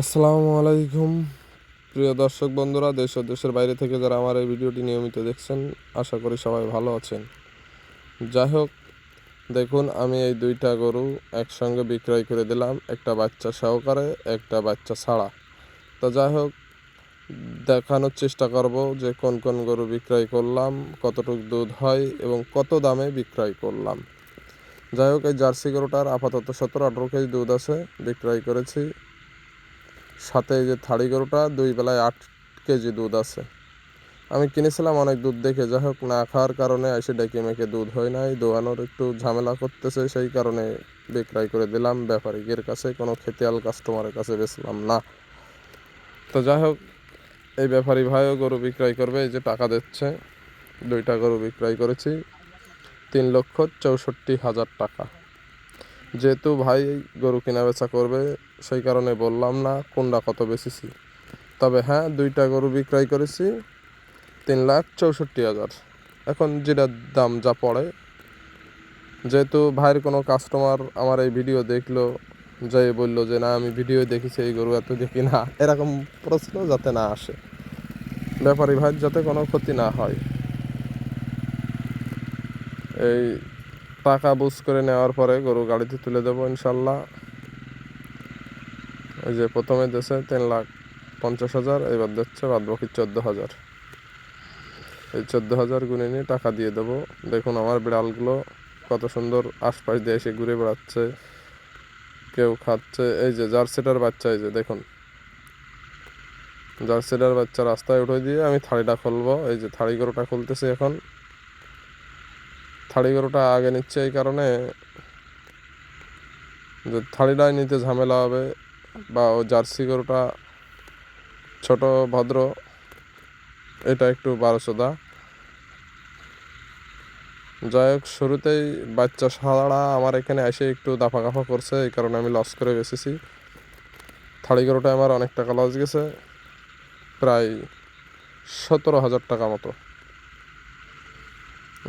আসসালামু আলাইকুম। প্রিয় দর্শক বন্ধুরা, দেশ ও দেশের বাইরে থেকে যারা আমার এই ভিডিওটি নিয়মিত দেখছেন, আশা করি সবাই ভালো আছেন। যাই হোক, দেখুন, আমি এই দুইটা গরু একসঙ্গে বিক্রয় করে দিলাম, একটা বাচ্চা সহকারে, একটা বাচ্চা ছাড়া। তো যাই হোক, দেখানোর চেষ্টা করব যে কোন কোন গরু বিক্রয় করলাম, কতটুকু দুধ হয় এবং কত দামে বিক্রয় করলাম। যাই হোক, এই জার্সি গরুটার আপাতত সতেরো আঠেরো কেজি দুধ আছে, বিক্রয় করেছি। সাথে যে থাড়ি গরুটা, দুই বেলায় আট কেজি দুধ আছে। আমি কিনেছিলাম অনেক দুধ দেখে, যাই হোক, না খাওয়ার কারণে এসে ডেকে মেখে দুধ হয় নাই। দোয়ানোর একটু ঝামেলা করতেছে, সেই কারণে বিক্রয় করে দিলাম। ব্যাপারীদের কাছে কোনো খেতিয়াল কাস্টমারের কাছে বেচলাম না। তো যাই হোক, এই ব্যাপারী ভাইও গরু বিক্রয় করবে, এই যে টাকা দিচ্ছে। দুইটা গরু বিক্রয় করেছি, তিন লক্ষ চৌষট্টি হাজার টাকা। যেহেতু ভাই গরু কেনা বেচা করবে, সেই কারণে বললাম না কোনটা কত বেচেছি। তবে হ্যাঁ দুইটা গরু বিক্রয় করেছি, তিন লাখ চৌষট্টি হাজার। এখন যেটার দাম যা পড়ে। যেহেতু ভাইয়ের কোনো কাস্টমার আমার এই ভিডিও দেখল যে বলল যে, না, আমি ভিডিও দেখেছি এই গরু এত দেখি না। এরকম প্রশ্ন যাতে না আসে। ব্যাপারী ভাইয়ের যাতে কোনো ক্ষতি না হয়। এই টাকা বুঝ করে নেওয়ার পরে গরু গাড়িতে তুলে দেবো ইনশাল্লাহ। ওই যে প্রথমে দেশে তিন লাখ পঞ্চাশ হাজার, এবার দিচ্ছে বাদ বাকি চোদ্দ হাজার। এই চোদ্দ হাজার গুনে নিয়ে টাকা দিয়ে দেবো। দেখুন আমার বিড়ালগুলো কত সুন্দর আশপাশ দিয়ে এসে ঘুরে বেড়াচ্ছে, কেউ খাচ্ছে। এই যে জার্সিটার বাচ্চা, এই যে দেখুন। জার্সিটার বাচ্চা রাস্তায় উঠে দিয়ে আমি থাড়িটা খুলবো। এই যে থাড়ি গরুটা খুলতেছি এখন। থাড়ি গরুটা আগে নিচ্ছে এই কারণে যে থাড়িটাই নিতে ঝামেলা হবে বা ও জার্সি গরুটা ছোট, ভদ্র, এটা একটু বারোশোদা। যাই হোক, শুরুতেই বাচ্চা সারা আমার এখানে এসে একটু দাফা কাফা করছে, এই কারণে আমি লস করে বেসেছি থাড়ি গরুটা আমার অনেক টাকা লস গেছে, প্রায় সতেরো হাজার টাকা মতো।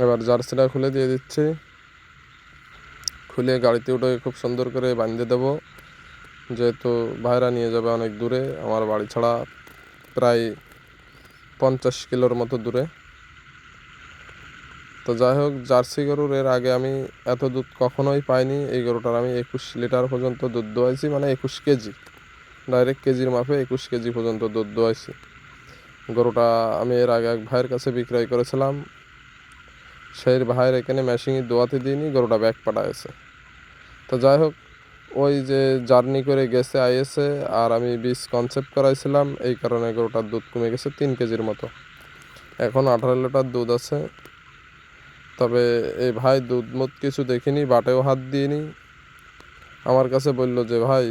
এবার জার্সিটা খুলে দিয়ে দিচ্ছি। খুলে গাড়িতে উঠে খুব সুন্দর করে বাঁধিয়ে দেবো। যেহেতু ভাইরা নিয়ে যাবে অনেক দূরে, আমার বাড়ি ছাড়া প্রায় পঞ্চাশ কিলোর মতো দূরে। তো যাই হোক, জার্সি গরুর এর আগে আমি এত দুধ কখনোই পাইনি। এই গরুটার আমি একুশ লিটার পর্যন্ত দুধ দোয়াইছি মানে একুশ কেজি ডাইরেক্ট কেজির মাপে একুশ কেজি পর্যন্ত দুধ দোয়াইছি। গরুটা আমি এর আগে এক ভাইয়ের কাছে বিক্রয় করেছিলাম। সেই ভাইয়ের এখানে মেশিনে দোয়াতে দিইনি, গরুটা ব্যাগ পাঠায়েছে তো যাই হোক, ওই যে জার্নি করে গেছে আইএসে আর আমি বীজ কনসেপ্ট করাইছিলাম, এই কারণে গরুটার দুধ কমে গেছে তিন কেজির মতো। এখন আঠারো লিটার দুধ আছে। তবে এই ভাই দুধ মুধ কিছু দেখিনি, বাটেও হাত দিইনি। আমার কাছে বলল যে, ভাই,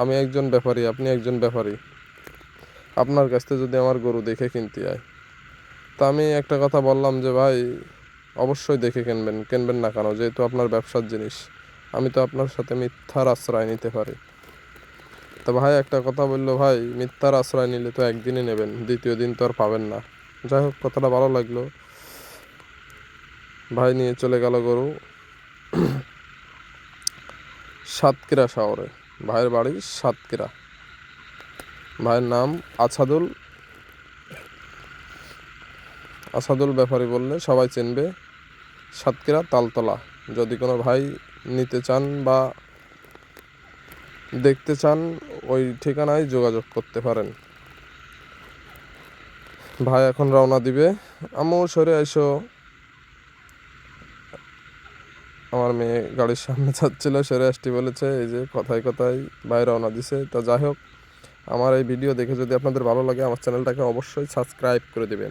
আমি একজন ব্যাপারী, আপনি একজন ব্যাপারী। আপনার কাছ থেকে যদি আমার গরু দেখে কিনতে হয় তা আমি একটা কথা বললাম যে, ভাই অবশ্যই দেখে কিনবেন কিনবেন না কেন? যেহেতু আপনার ব্যবসার জিনিস, আমি তো আপনার সাথে মিথ্যার আশ্রয় নিতে পারি। তো ভাই, একটা কথা বলল ভাই, মিথ্যার আশ্রয় নিলে তো একদিনই নেবেন, দ্বিতীয় দিন তো আর পাবেন না। যাই হোক, কথাটা ভালো লাগল। ভাই নিয়ে চলে গেল গরু। সাতক্ষীরা শহরে। ভাইয়ের বাড়ি সাতক্ষীরা। ভাইয়ের নাম আছাদুল। আসাদুল ব্যাপারী বললে সবাই চিনবে। সাতক্ষীরা, তালতলা। যদি কোনো ভাই নিতে চান বা দেখতে চান, ওই ঠিকানায় যোগাযোগ করতে পারেন। ভাই এখন রওনা দিবে। আমিও সরে এসো আমার মেয়ে গাড়ির সামনে যাচ্ছিল, সরে আসতে বলেছে, এই যে কথায় কথায় ভাই রওনা দিছে। তা যাই হোক, আমার এই ভিডিও দেখে যদি আপনাদের ভালো লাগে, আমার চ্যানেলটাকে অবশ্যই সাবস্ক্রাইব করে দেবেন।